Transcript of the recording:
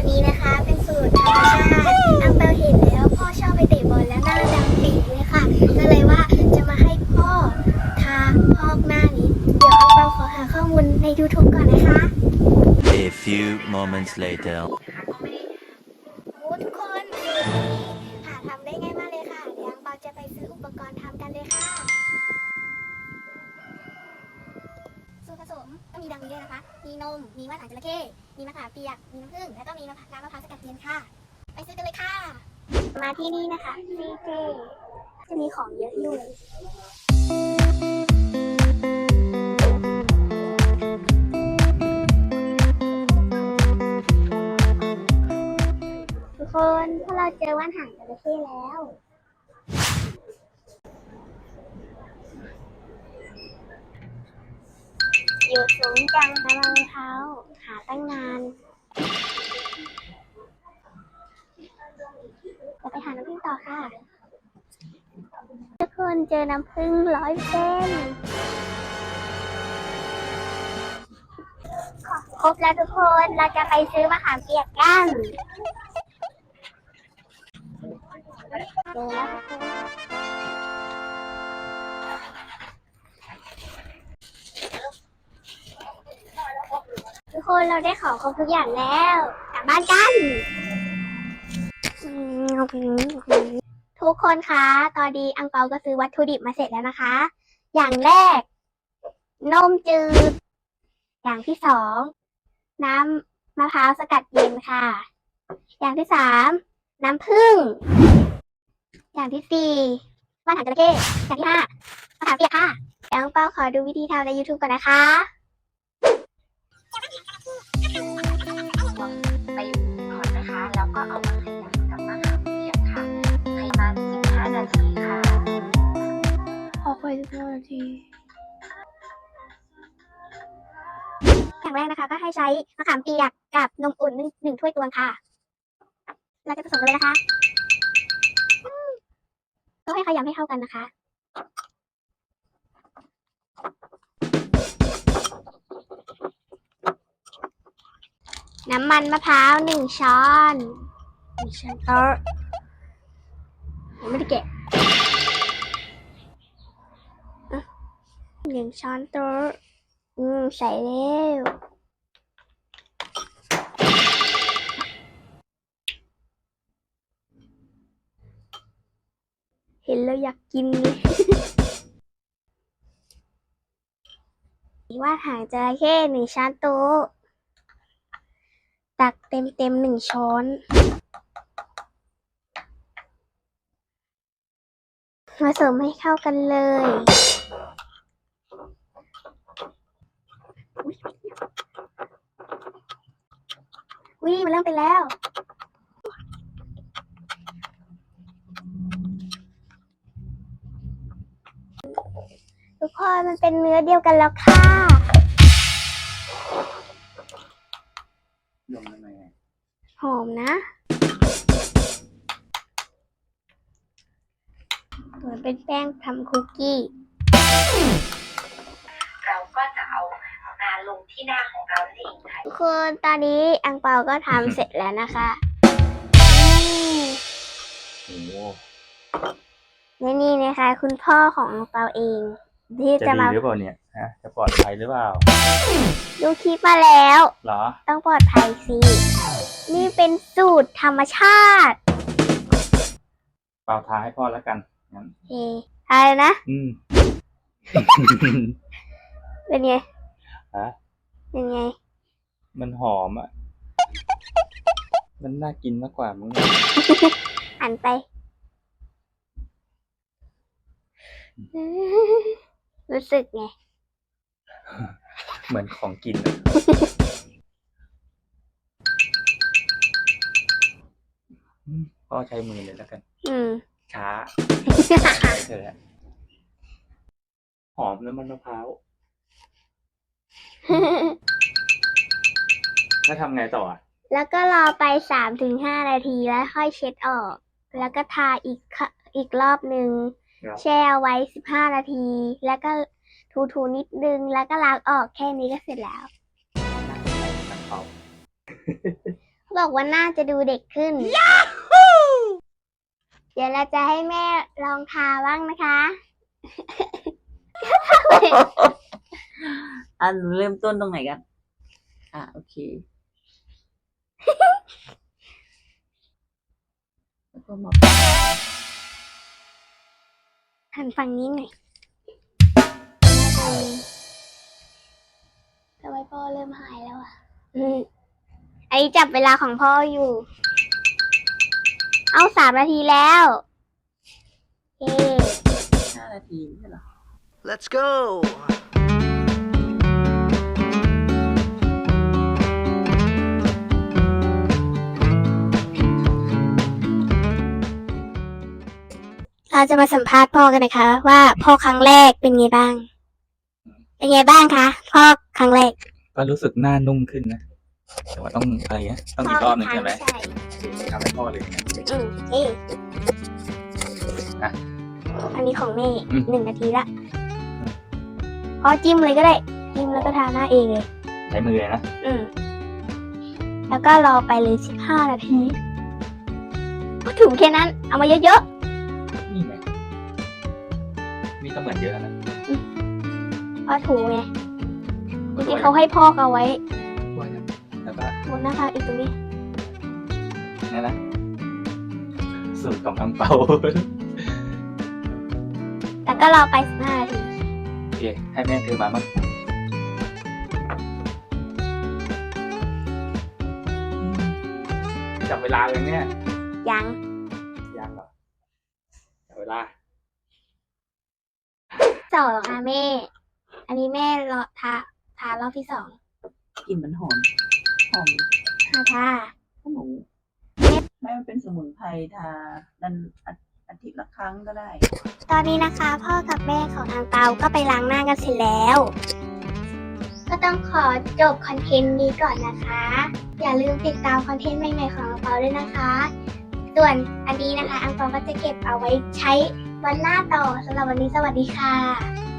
ตรนี้นะคะ เป็นสูตรธรรมชาติอังเปาเห็นแล้วพ่อชอบไปเตะบอลแล้วหน้าดำปีเลยค่ะ ก็เลยว่าจะมาให้พ่อทาพอกหน้านี้ เดี๋ยวอังเปาขอหาข้อมูลใน YouTube ก่อนนะคะ A few moments later. ดังนี้เลยนะคะ มีนม มีว่านหางจระเข้ มีมะขามเปียก มีน้ำผึ้ง แล้วก็มีมะพร้าวน้ำมะพร้าวสกัดเย็นค่ะ ไปซื้อกันเลยค่ะ มาที่นี่นะคะ CJ จะมีของเยอะอยู่ทุกคนพวกเราเจอว่านหางจระเข้แล้ว อยู่สูงจังนะรองเท้าหาตั้งนานจะไปหาน้ำผึ้งต่อค่ะ ทุกคนเจอน้ำผึ้งร้อยเส้นครบแล้วทุกคนเราจะไปซื้อมะขามเปียกกันเจอแล้วทุกคน คนเราได้ของครบทุกอย่างแล้ว กลับบ้านกัน ทุกคนคะ ตอนนี้อังเปาก็ซื้อวัตถุดิบมาเสร็จแล้วนะคะ อย่างแรก นมจืด อย่างที่สอง น้ำมะพร้าวสกัดเย็นค่ะ อย่างที่สามน้ำผึ้ง อย่างที่สี่ว่านหางจระเข้อย่างที่ห้ามะขามเปียกค่ะ เดี๋ยวอังเปาขอดูวิธีทำใน YouTube ก่อนนะคะ อย่างแรกนะคะ ก็ให้ใช้มะขามเปียกกับนมอุ่นหนึ่งถ้วยตวงค่ะ เราจะผสมเลยนะคะอืมก็ให้ขยำให้เข้ากันนะคะน้ำมันมะพร้าวหนึ่งช้อนหนึ่งช้อนโต๊ะยังไม่ได้แกะหนึ่งช้อนโต๊ะ อืม ใส่แล้วเห็นแล้วอยากกินเลยว่าหางจระเข้หนึ่งช้อนโต๊ะ ตักเต็มเต็มหนึ่งช้อน ผสมให้เข้ากันเลย วิมันเริ่มไปแล้ว ทุกคนมันเป็นเนื้อเดียวกันแล้วค่ะยมยังไงอะหอมนะเหมือนเป็นแป้งทำคุกกี้ ค่ะทุกคนตอนนี้อังเปาก็ทำเสร็จแล้วนะคะนี่โอ้โหและนี่นะคะ คุณพ่อของอังเปาเอง ที่จะจะดีมาหรือเปล่าเนี่ยฮะจะปลอดภัยหรือเปล่าดูคลิปมาแล้ว เหรอ ต้องปลอดภัยสิ นี่เป็นสูตรธรรมชาติเปล่าทาให้พ่อแล้วกันงั้นเออะไรนะ อืม เป็นไงฮะ เป็นไง มันหอมอะ มันน่ากินมากกว่ามึงหันไป รู้สึกไง เหมือนของกินอะอืมพ่อใช้มือเลยแล้วกัน อืม ช้าใช้เถอะหอมแล้วมันมะพร้าว แล้วทำไงต่ออะแล้วก็รอไปสามถึงห้านาทีแล้วค่อยเช็ดออก แล้วก็ทาอีกค่ะอีกรอบหนึ่งครับแช่เอาไว้สิบห้านาที แล้วก็ถูๆนิดนึง แล้วก็ล้างออกแค่นี้ก็เสร็จแล้วมันเป่าบอกว่าน่าจะดูเด็กขึ้น เดี๋ยวเราจะให้แม่ลองทาบ้างนะคะ อะหนูเริ่มต้นตรงไหนกัน อะ โอเค แล้วก็มาหันฝั่งนี้หน่อยทำไมพ่อเริ่มหายแล้วอะอืมอันนี้จับเวลาของพ่ออยู่ เอาสามนาทีแล้วเอ๊ห้านาทีไม่ใช่เหรอ Let's go. เราจะมาสัมภาษณ์พ่อกันนะคะ ว่าพ่อครั้งแรกเป็นไงบ้าง เป็นไงบ้างคะพ่อครั้งแรกก็รู้สึกหน้านุ่มขึ้นนะ แต่ว่าต้องอะไรเงี้ยต้องอีกรอบหนึ่งใช่ไหมใช่ทำให้พ่อเลยนะอืมเอ๊ะอะ อันนี้ของแม่อืม หนึ่งนาทีละพ่อจิ้มเลยก็ได้ จิ้มแล้วก็ทาหน้าเองเลย ใช้มือเลยนะอืม แล้วก็รอไปเลยสิบห้านาทีก็ถูกแค่นั้น เอามาเยอะนี่ไง นี่ก็เหมือนเยอะแล้วนะๆพอถูกไงจริงๆเขาให้พ่อเอาไว้ด้วยนะแล้วก็บนหน้าผากอีกตรงนี้นี่นะสูตรของทางเปาแต่ก็รอไปสิบห้านาทีโอเคให้แม่เธอมามั้งจับเวลาเลยเนี่ย ยัง ยังเหรอจับเวลาส องอะแม่ อันนี้แม่รอทาทารอบที่สองกลิ่นมันหอม หอมทาทาขนมแม่มันเป็นสมุนไพรทานันอาอาทิตย์ละครั้งก็ได้ ตอนนี้นะคะ พ่อกับแม่ของทางเปาก็ไปล้างหน้ากันเสร็จแล้ว ก็ต้องขอจบคอนเทนต์นี้ก่อนนะคะ อย่าลืมติดตามคอนเทนต์ใหม่ๆของอังเปาด้วยนะคะ ส่วนอันนี้นะคะอังเปาก็จะเก็บเอาไว้ใช้ วันหน้าต่อสำหรับวันนี้สวัสดีค่ะ